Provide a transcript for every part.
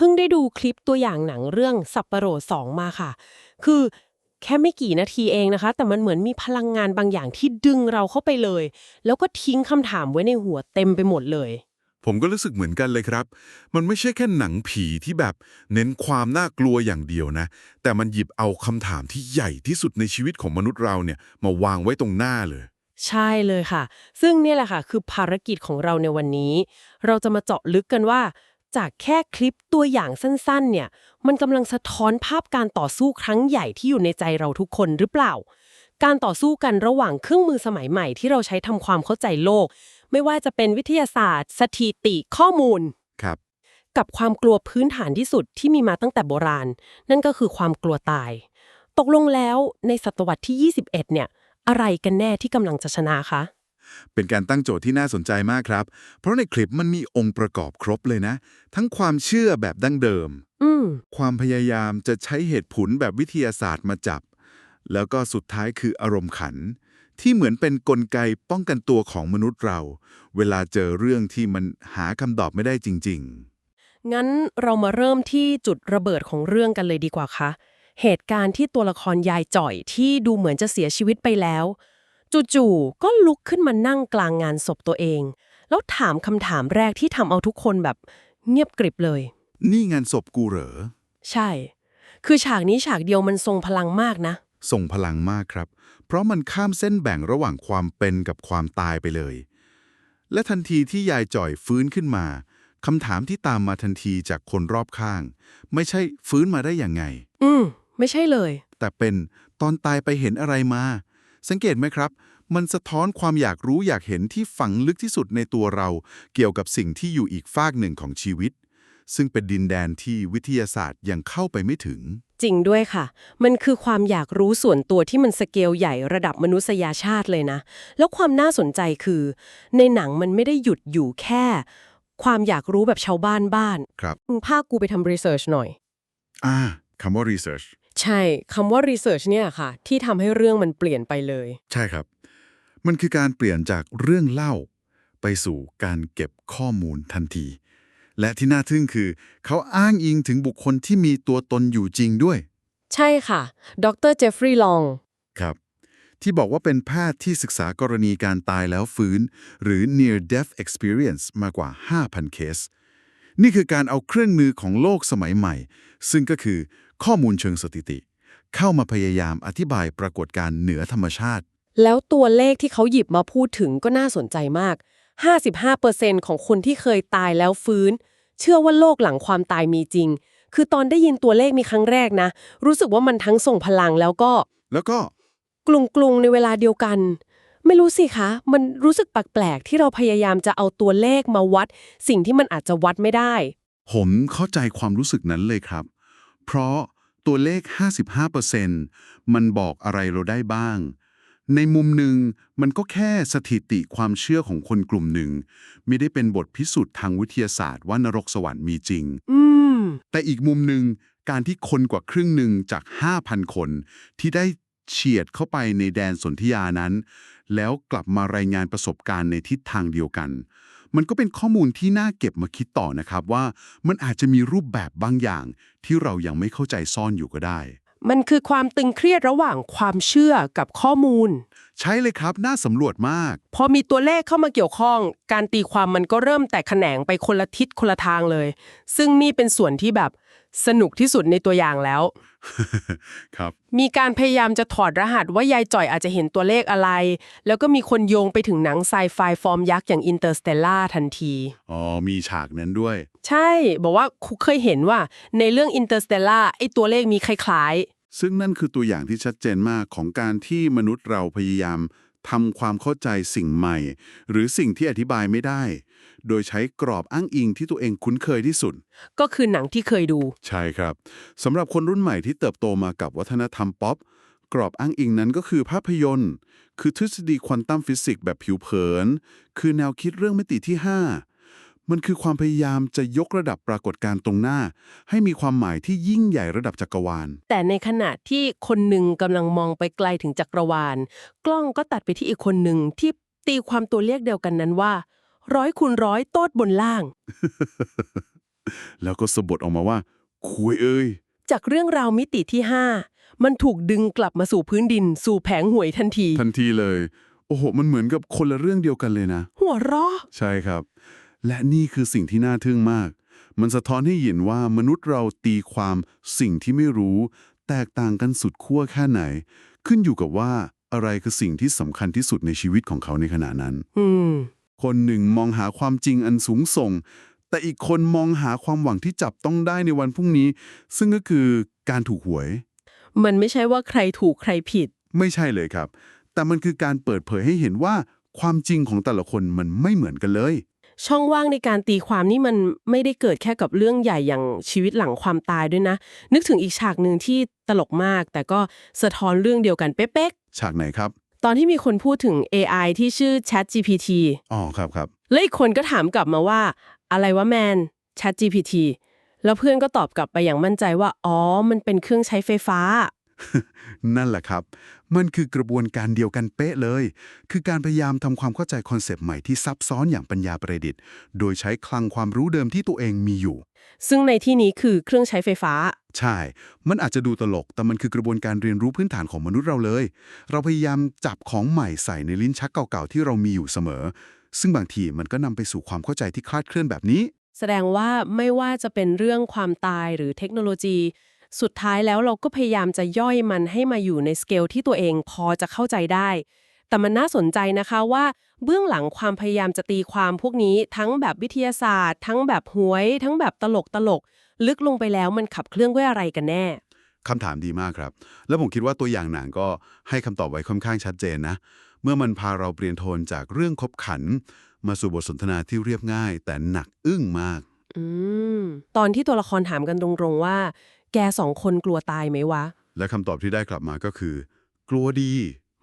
พิ่งได้ดูคลิปตัวอย่างหนังเรื่องสับปะโรสองมาค่ะ คือแค่ไม่กี่นาทีเองนะคะ แต่มันเหมือนมีพลังงานบางอย่างที่ดึงเราเข้าไปเลย แล้วก็ทิ้งคำถามไว้ในหัวเต็มไปหมดเลย ผมก็รู้สึกเหมือนกันเลยครับ มันไม่ใช่แค่หนังผีที่แบบเน้นความน่ากลัวอย่างเดียวนะ แต่มันหยิบเอาคำถามที่ใหญ่ที่สุดในชีวิตของมนุษย์เราเนี่ยมาวางไว้ตรงหน้าเลย ใช่เลยค่ะ ซึ่งเนี่ยแหละค่ะ คือภารกิจของเราในวันนี้ เราจะมาเจาะลึกกันว่า จากแค่คลิปตัวอย่างสั้นๆ เนี่ย มันกำลังสะท้อนภาพการต่อสู้ครั้งใหญ่ที่อยู่ในใจเราทุกคนหรือเปล่า การต่อสู้กันระหว่างเครื่องมือสมัยใหม่ที่เราใช้ทำความเข้าใจโลก ไม่ว่าจะเป็นวิทยาศาสตร์ สถิติข้อมูล ครับ กับความกลัวพื้นฐานที่สุดที่มีมาตั้งแต่โบราณ นั่นก็คือความกลัวตาย ตกลงแล้วในศตวรรษที่ 21 เนี่ย อะไรกันแน่ที่กำลังจะชนะคะ เป็นการตั้งโจทย์ที่น่าสนใจมากครับ เพราะในคลิปมันมีองค์ประกอบครบเลยนะ ทั้งความเชื่อแบบดั้งเดิมอืมความพยายามจะใช้เหตุผลแบบวิทยาศาสตร์มาจับ แล้วก็สุดท้ายคืออารมณ์ขัน ที่เหมือนเป็นนกลไกป้องกันตัวของมนุษย์เรา เวลาเจอเรื่องที่มันหาคำตอบไม่ได้จริงงั้นเรามาเริ่มที่จุดระเบิดของเรื่องกันเลยดีกว่าคะเหตุการณ์ที่ตัวละครยายจ่อยที่ดูเหมือนจะเสียชีวิตไปแล้ว จู่ๆก็ลุกขึ้นมานั่งกลางงานศพตัวเอง แล้วถามคำถามแรกที่ทำเอาทุกคนแบบเงียบกริบเลยๆนี่งานศพกูเหรอ ใช่ คือฉากนี้ฉากเดียวมันทรงพลังมากนะ ส่งพลังมากครับ เพราะมันข้ามเส้นแบ่งระหว่างความเป็นกับความตายไปเลย และทันทีที่ยายจ่อยฟื้นขึ้นมาคำถามที่ตามมาทันทีจากคนรอบข้าง ไม่ใช่ฟื้นมาได้อย่างไง อืม ไม่ใช่เลย แต่เป็นตอนตายไปเห็นอะไรมา สังเกตไหมครับ มันสะท้อนความอยากรู้อยากเห็นที่ฝังลึกที่สุดในตัวเรา เกี่ยวกับสิ่งที่อยู่อีกฟากหนึ่งของชีวิต ซึ่งเป็นดินแดนที่วิทยาศาสตร์ยังเข้าไปไม่ถึง จริงด้วยค่ะ มันคือความอยากรู้ส่วนตัวที่มันสเกลใหญ่ระดับมนุษยชาติเลยนะ แล้วความน่าสนใจคือ ในหนังมันไม่ได้หยุดอยู่แค่ ความอยากรู้แบบชาวบ้านบ้านครับมึงพากูไปทำรีเสิร์ชหน่อย อ่าคำว่า research ใช่คำว่ารีเสิร์ชเนี่ยค่ะ ที่ทำให้เรื่องมันเปลี่ยนไปเลย ใช่ครับ มันคือการเปลี่ยนจากเรื่องเล่า ไปสู่การเก็บข้อมูลทันที และที่น่าทึ่งคือ เขาอ้างอิงถึงบุคคลที่มีตัวตนอยู่จริงด้วย ใช่ค่ะ ดรเจฟฟรีย์ลองครับ ที่บอกว่าเป็นแพทย์ที่ศึกษากรณีการตายแล้วฟื้น หรือ near death experience มากว่า 5,000 เคส นี่คือการเอาเครื่องมือของโลกสมัยใหม่ ซึ่งก็คือ ข้อมูลเชิงสถิติ เข้ามาพยายามอธิบายปรากฏการณ์เหนือธรรมชาติ แล้วตัวเลขที่เขาหยิบมาพูดถึงก็น่าสนใจมาก 55%ของคนที่เคยตายแล้วฟื้น เชื่อว่าโลกหลังความตายมีจริง คือตอนได้ยินตัวเลขมีครั้งแรกนะ รู้สึกว่ามันทั้งส่งพลังแล้วก็ แล้วก็กลุงกลุงๆในเวลาเดียวกันไม่รู้สิคะ มันรู้สึกแปลกๆที่เราพยายามจะเอาตัวเลขมาวัด สิ่งที่มันอาจจะวัดไม่ได้ ผมเข้าใจความรู้สึกนั้นเลยครับ เพราะตัวเลข 55%มันบอกอะไรเราได้บ้าง ในมุมหนึ่งมันก็แค่สถิติความเชื่อของคนกลุ่มหนึ่ง ไม่ได้เป็นบทพิสูจน์ทางวิทยาศาสตร์ว่านรกสวรรค์มีจริงอืมแต่อีกมุมหนึ่งการที่คนกว่าครึ่งหนึ่งจาก 5,000 คน ที่ได้เฉียดเข้าไปในแดนสนธิยานั้น แล้วกลับมารายงานประสบการณ์ในทิศทางเดียวกัน มันก็เป็นข้อมูลที่น่าเก็บมาคิดต่อนะครับว่ามันอาจจะมีรูปแบบบางอย่าง ที่เรายังไม่เข้าใจซ่อนอยู่ก็ได้ มันคือความตึงเครียดระหว่างความเชื่อกับข้อมูล ใช่เลยครับ น่าสำรวจมาก พอมีตัวเลขเข้ามาเกี่ยวข้อง การตีความมันก็เริ่มแตกแขนงไปคนละทิศคนละทางเลย ซึ่งนี่เป็นส่วนที่แบบสนุกที่สุดในตัวอย่างแล้ว ครับ มีการพยายามจะถอดรหัสว่ายายจ่อยอาจจะเห็นตัวเลขอะไร แล้วก็มีคนโยงไปถึงหนังไซไฟฟอร์มยักษ์อย่างอินเตอร์สเตลล่าทันที อ๋อ มีฉากนั้นด้วย ใช่ บอกว่าคุเคยเห็นว่าในเรื่องอินเตอร์สเตลล่าไอ้ตัวเลขมีคล้าย ซึ่งนั่นคือตัวอย่างที่ชัดเจนมากของการที่มนุษย์เราพยายามทำความเข้าใจสิ่งใหม่ หรือสิ่งที่อธิบายไม่ได้ โดยใช้กรอบอ้างอิงที่ตัวเองคุ้นเคยที่สุดๆก็คือหนังที่เคยดู ใช่ครับสำหรับคนรุ่นใหม่ที่เติบโตมากับวัฒนธรรมป๊อปกรอบอ้างอิงนั้นก็คือภาพยนตร์ คือทฤษฎีควอนตัมฟิสิกส์แบบผิวเผิน คือแนวคิดเรื่องมิติที่ 5 มันคือความพยายามจะยกระดับปรากฏการณ์ตรงหน้า ให้มีความหมายที่ยิ่งใหญ่ระดับจักรวาล แต่ในขณะที่คนหนึ่งกำลังมองไปไกลถึงจักรวาล กล้องก็ตัดไปที่อีกคนหนึ่งที่ตีความตัวเลขเดียวกันนั้นว่าร้อยคูณร้อยโต๊ดบนล่าง แล้วก็สะบดออกมาว่า คุยเอ้ย จากเรื่องราวมิติที่ 5 มันถูกดึงกลับมาสู่พื้นดิน สู่แผงหวยทันที ทันทีเลย โอ้โห มันเหมือนกับคนละเรื่องเดียวกันเลยนะ หัวเราะใช่ครับ และนี่คือสิ่งที่น่าทึ่งมาก มันสะท้อนให้เห็นว่ามนุษย์เราตีความสิ่งที่ไม่รู้ แตกต่างกันสุดขั้วแค่ไหน ขึ้นอยู่กับว่าอะไรคือสิ่งที่สำคัญที่สุดในชีวิตของเขาในขณะนั้นอืมคนหนึ่งมองหาความจริงอันสูงส่ง แต่อีกคนมองหาความหวังที่จับต้องได้ในวันพรุ่งนี้ ซึ่งก็คือการถูกหวย มันไม่ใช่ว่าใครถูกใครผิด ไม่ใช่เลยครับ แต่มันคือการเปิดเผยให้เห็นว่าความจริงของแต่ละคนมันไม่เหมือนกันเลย ช่องว่างในการตีความนี่มันไม่ได้เกิดแค่กับเรื่องใหญ่อย่างชีวิตหลังความตายด้วยนะ นึกถึงอีกฉากหนึ่งที่ตลกมาก แต่ก็สะท้อนเรื่องเดียวกันเป๊ะฉากไหนครับๆตอนที่มีคนพูดถึง AI ที่ชื่อ Chat GPT อ๋อครับครับและอีกคนก็ถามกลับมาว่า อะไรวะแมน Chat GPT แล้วเพื่อนก็ตอบกลับไปอย่างมั่นใจว่า อ๋อ มันเป็นเครื่องใช้ไฟฟ้า นั่นแหละครับ มันคือกระบวนการเดียวกันเป๊ะเลย คือการพยายามทำความเข้าใจคอนเซปต์ใหม่ที่ซับซ้อนอย่างปัญญาประดิษฐ์ โดยใช้คลังความรู้เดิมที่ตัวเองมีอยู่ ซึ่งในที่นี้คือเครื่องใช้ไฟฟ้า ใช่ มันอาจจะดูตลก แต่มันคือกระบวนการเรียนรู้พื้นฐานของมนุษย์เราเลย เราพยายามจับของใหม่ใส่ในลิ้นชักเก่าๆที่เรามีอยู่เสมอ ซึ่งบางทีมันก็นำไปสู่ความเข้าใจที่คลาดเคลื่อนแบบนี้ แสดงว่าไม่ว่าจะเป็นเรื่องความตายหรือเทคโนโลยี สุดท้ายแล้วเราก็พยายามจะย่อยมันให้มาอยู่ในสเกลที่ตัวเองพอจะเข้าใจได้ แต่มันน่าสนใจนะคะว่า เบื้องหลังความพยายามจะตีความพวกนี้ทั้งแบบวิทยาศาสตร์ ทั้งแบบหวย ทั้งแบบตลกตลกๆลึกลงไปแล้วมันขับเคลื่อนด้วยอะไรกันแน่คำถามดีมากครับ แล้วผมคิดว่าตัวอย่างหนังก็ให้คำตอบไว้ค่อนข้างชัดเจนนะ เมื่อมันพาเราเปลี่ยนโทนจากเรื่องคบขัน มาสู่บทสนทนาที่เรียบง่าย แต่หนักอึ้งมาก อืม ตอนที่ตัวละครถามกันตรงๆว่า แกสองคนกลัวตายไหมวะ และคำตอบที่ได้กลับมาก็คือ กลัวดี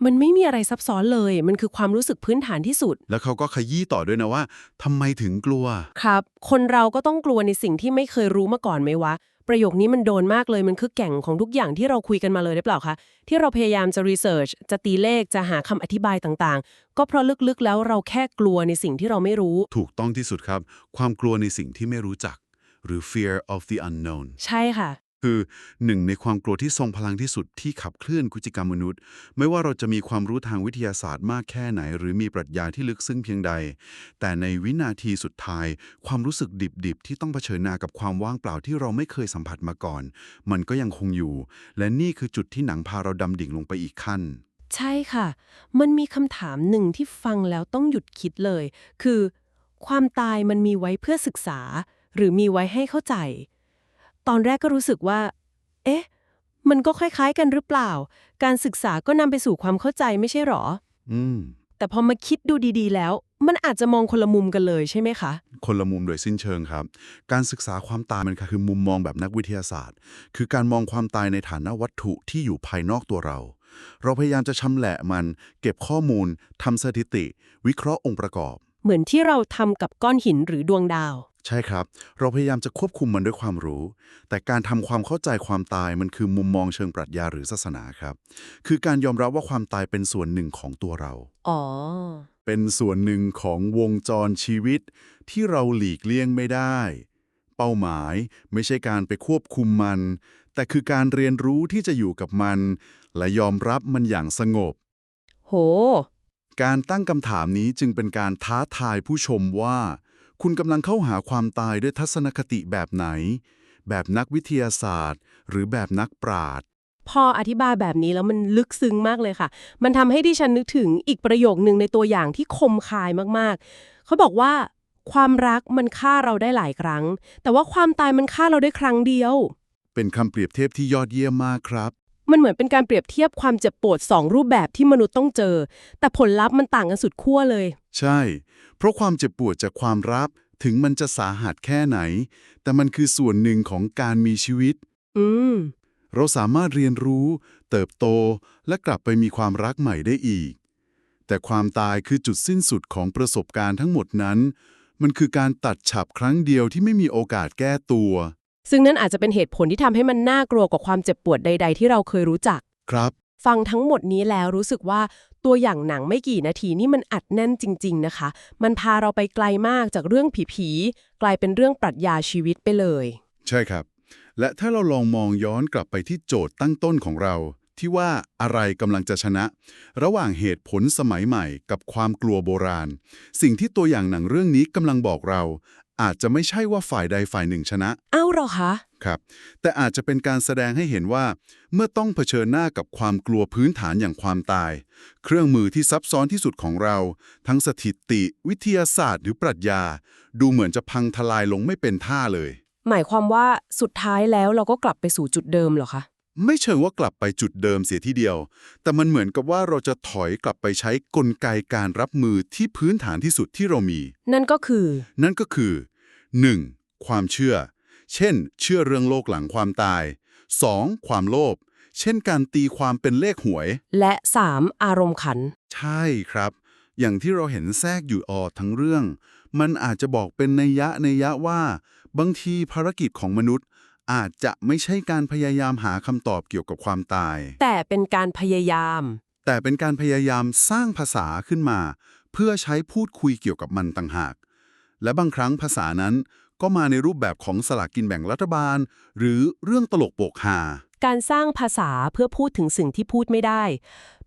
มันไม่มีอะไรซับซ้อนเลย มันคือความรู้สึกพื้นฐานที่สุด แล้วเขาก็ขยี้ต่อด้วยนะว่าทำไมถึงกลัว ครับ คนเราก็ต้องกลัวในสิ่งที่ไม่เคยรู้มาก่อนไหมวะ ประโยคนี้มันโดนมากเลย มันคือแก่งของทุกอย่างที่เราคุยกันมาเลยได้เปล่าคะ ที่เราพยายามจะรีเสิร์ช จะตีเลข จะหาคำอธิบายต่างๆ ก็เพราะลึกๆ แล้วเราแค่กลัวในสิ่งที่เราไม่รู้ ถูกต้องที่สุดครับ ความกลัวในสิ่งที่ไม่รู้จัก หรือ fear of the unknown ใช่ค่ะ คือหนึ่งในความกลัวที่ทรงพลังที่สุดที่ขับเคลื่อนพฤติกรรมมนุษย์ ไม่ว่าเราจะมีความรู้ทางวิทยาศาสตร์มากแค่ไหน หรือมีปรัชญาที่ลึกซึ้งเพียงใด แต่ในวินาทีสุดท้าย ความรู้สึกดิบๆ ที่ต้องเผชิญหน้ากับความว่างเปล่าที่เราไม่เคยสัมผัสมาก่อน มันก็ยังคงอยู่ และนี่คือจุดที่หนังพาเราดำดิ่งลงไปอีกขั้น ใช่ค่ะ มันมีคำถามหนึ่งที่ฟังแล้วต้องหยุดคิดเลย คือ ความตายมันมีไว้เพื่อศึกษา หรือมีไว้ให้เข้าใจ ตอนแรกก็รู้สึกว่า เอ๊ะ มันก็คล้ายๆกันหรือเปล่า การศึกษาก็นำไปสู่ความเข้าใจไม่ใช่หรอ อืม แต่พอมาคิดดูดีๆ แล้ว มันอาจจะมองคนละมุมกันเลยใช่ไหมคะ คนละมุมโดยสิ้นเชิงครับ การศึกษาความตายมันคือมุมมองแบบนักวิทยาศาสตร์ คือการมองความตายในฐานะวัตถุที่อยู่ภายนอกตัวเรา เราพยายามจะชำแหละมัน เก็บข้อมูลทำสถิติ วิเคราะห์องค์ประกอบ เหมือนที่เราทำกับก้อนหินหรือดวงดาว ใช่ครับ เราพยายามจะควบคุมมันด้วยความรู้ แต่การทำความเข้าใจความตายมันคือมุมมองเชิงปรัชญาหรือศาสนาครับ คือการยอมรับว่าความตายเป็นส่วนหนึ่งของตัวเรา อ๋อ เป็นส่วนหนึ่งของวงจรชีวิต ที่เราหลีกเลี่ยงไม่ได้ เป้าหมายไม่ใช่การไปควบคุมมัน แต่คือการเรียนรู้ที่จะอยู่กับมัน และยอมรับมันอย่างสงบ โห การตั้งคำถามนี้จึงเป็นการท้าทายผู้ชมว่า คุณกำลังเข้าหาความตายด้วยทัศนคติแบบไหน แบบนักวิทยาศาสตร์ หรือแบบนักปราชญ์พออธิบายแบบนี้แล้วมันลึกซึ้งมากเลยค่ะ มันทำให้ดิฉันนึกถึงอีกประโยคนึงในตัวอย่างที่คมคายมากๆ เขาบอกว่า ความรักมันฆ่าเราได้หลายครั้ง แต่ว่าความตายมันฆ่าเราได้ครั้งเดียว เป็นคำเปรียบเทียบที่ยอดเยี่ยมมากครับ มันเหมือนเป็นการเปรียบเทียบความเจ็บปวดสองรูปแบบที่มนุษย์ต้องเจอ แต่ผลลัพธ์มันต่างกันสุดขั้วเลย ใช่ เพราะความเจ็บปวดจากความรับถึงมันจะสาหัสแค่ไหน แต่มันคือส่วนหนึ่งของการมีชีวิต อืม เราสามารถเรียนรู้ เติบโตและกลับไปมีความรักใหม่ได้อีก แต่ความตายคือจุดสิ้นสุดของประสบการณ์ทั้งหมดนั้น มันคือการตัดฉับครั้งเดียวที่ไม่มีโอกาสแก้ตัว ซึ่งนั่นอาจจะเป็นเหตุผลที่ทำให้มันน่ากลัวกว่าความเจ็บปวดใด ๆ ที่เราเคยรู้จัก ครับ ฟังทั้งหมดนี้แล้วรู้สึกว่าตัวอย่างหนังไม่กี่นาทีนี่มันอัดแน่นจริง ๆ นะคะ มันพาเราไปไกลมากจากเรื่องผีๆกลายเป็นเรื่องปรัชญาชีวิตไปเลย ใช่ครับ และถ้าเราลองมองย้อนกลับไปที่โจทย์ตั้งต้นของเรา ที่ว่าอะไรกำลังจะชนะ ระหว่างเหตุผลสมัยใหม่กับความกลัวโบราณ สิ่งที่ตัวอย่างหนังเรื่องนี้กำลังบอกเรา อาจจะไม่ใช่ว่าฝ่ายใดฝ่ายหนึ่งชนะ เอ้าเหรอคะ ครับ แต่อาจจะเป็นการแสดงให้เห็นว่า เมื่อต้องเผชิญหน้ากับความกลัวพื้นฐานอย่างความตาย เครื่องมือที่ซับซ้อนที่สุดของเรา ทั้งสถิติ วิทยาศาสตร์ หรือปรัชญา ดูเหมือนจะพังทลายลงไม่เป็นท่าเลย หมายความว่าสุดท้ายแล้วเราก็กลับไปสู่จุดเดิมเหรอคะ ไม่เชิงว่ากลับไปจุดเดิมเสียทีเดียว แต่มันเหมือนกับว่าเราจะถอยกลับไปใช้กลไกการรับมือที่พื้นฐานที่สุดที่เรามี นั่นก็คือ นั่นก็คือ 1. ความเชื่อ เช่น เชื่อเรื่องโลกหลังความตาย 2. ความโลภ เช่นการตีความเป็นเลขหวย และ 3. อารมณ์ขัน ใช่ครับ อย่างที่เราเห็นแทรกอยู่ออทั้งเรื่อง มันอาจจะบอกเป็นนัยยะนัยยะว่า บางทีภารกิจของมนุษย์ อาจจะไม่ใช่การพยายามหาคำตอบเกี่ยวกับความตาย แต่เป็นการพยายาม แต่เป็นการพยายามสร้างภาษาขึ้นมา เพื่อใช้พูดคุยเกี่ยวกับมันต่างหาก และบางครั้งภาษานั้นก็มาในรูปแบบของสลากกินแบ่งรัฐบาล หรือเรื่องตลกโปกฮาการสร้างภาษาเพื่อพูดถึงสิ่งที่พูดไม่ได้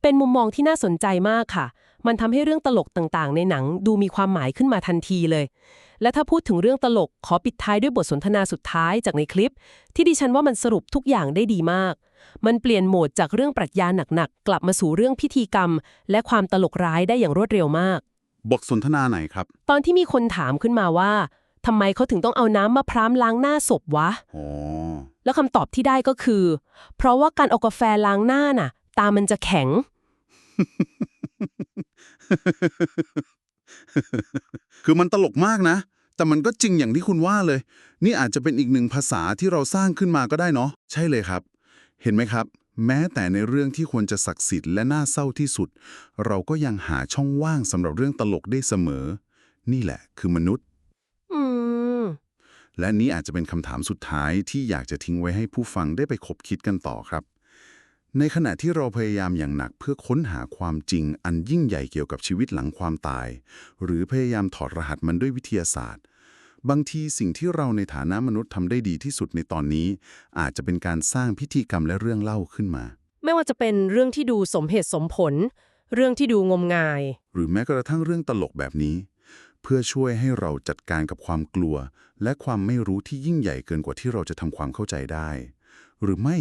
เป็นมุมมองที่น่าสนใจมากค่ะ มันทำให้เรื่องตลกต่างๆ ในหนังดูมีความหมายขึ้นมาทันทีเลย และถ้าพูดถึงเรื่องตลกขอปิดท้ายด้วยบทสนทนาสุดท้ายจากในคลิป ที่ดิฉันว่ามันสรุปทุกอย่างได้ดีมาก มันเปลี่ยนโหมดจากเรื่องปรัชญาหนักๆ กลับมาสู่เรื่องพิธีกรรม และความตลกร้ายได้อย่างรวดเร็วมาก บทสนทนาไหนครับ ตอนที่มีคนถามขึ้นมาว่าทำไมเขาถึงต้องเอาน้ำมะพร้าวล้างหน้าศพวะ อ๋อ แล้วคำตอบที่ได้ก็คือ เพราะว่าการเอากาแฟล้างหน้าน่ะ ตามันจะแข็ง คือมันตลกมากนะ แต่มันก็จริงอย่างที่คุณว่าเลย นี่อาจจะเป็นอีกหนึ่งภาษาที่เราสร้างขึ้นมาก็ได้เนาะใช่เลยครับ เห็นไหมครับ แม้แต่ในเรื่องที่ควรจะศักดิ์สิทธิ์และน่าเศร้าที่สุด เราก็ยังหาช่องว่างสำหรับเรื่องตลกได้เสมอ นี่แหละ คือมนุษย์อืมและนี้อาจจะเป็นคำถามสุดท้ายที่อยากจะทิ้งไว้ให้ผู้ฟังได้ไปคบคิดกันต่อครับ ในขณะที่เราพยายามอย่างหนักเพื่อค้นหาความจริงอันยิ่งใหญ่เกี่ยวกับชีวิตหลังความตาย หรือพยายามถอดรหัสมันด้วยวิทยาศาสตร์ บางทีสิ่งที่เราในฐานะมนุษย์ทำได้ดีที่สุดในตอนนี้ อาจจะเป็นการสร้างพิธีกรรมและเรื่องเล่าขึ้นมา ไม่ว่าจะเป็นเรื่องที่ดูสมเหตุสมผล เรื่องที่ดูงมงาย หรือแม้กระทั่งเรื่องตลกแบบนี้ เพื่อช่วยให้เราจัดการกับความกลัว และความไม่รู้ที่ยิ่งใหญ่เกินกว่าที่เราจะทำความเข้าใจได้ หรือไม่